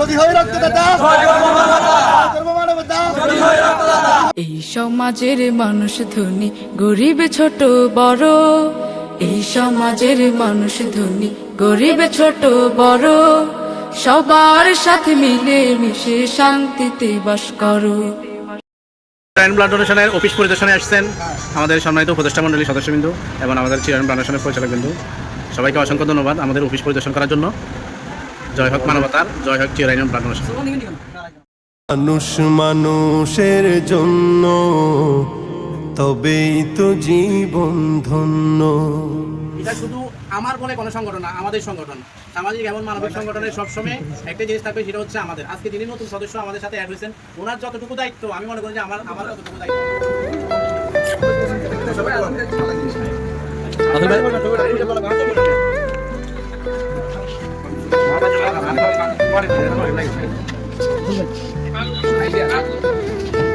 যদি হয় রক্তদাতা এই সমাজের মানুষ ধনী গরিব ছোট বড়। এই সমাজের মানুষ ধনী গরিব ছোট বড়। সবার সাথে মিলে মিশে শান্তিতে বাস করো। চিরায়ন ব্লাড ডোনেশনের অফিস পরিদর্শনে আসছেন আমাদের সম্মানিত উপদেষ্টা মন্ডলীর সদস্যবিন্দু এবং আমাদের চিরায়ন ব্লাড ডোনেশনের পরিচালকবিন্দু। সবাইকে অসংখ্য ধন্যবাদ আমাদের অফিস পরিদর্শন করার জন্য। জয় হোক মানবতার জয় হোক ব্লাড ডোনেশন মানুষ মানুষের জন্য তবেই তো জীবন ধন্য। এটা শুধু আমার বলে কোনো সংগঠন না আমাদের সংগঠন। সামাজিক এবং মানবিক সংগঠনের সবসময় একটা জিনিস থাকবে সেটা হচ্ছে আমাদের। আজকে যিনি নতুন সদস্য আমাদের সাথে অ্যাড হয়েছেন ওনার যতটুকু দায়িত্ব আমি মনে করি যে আমার আমার ততটুকু দায়িত্ব। 我哋唔係做呢。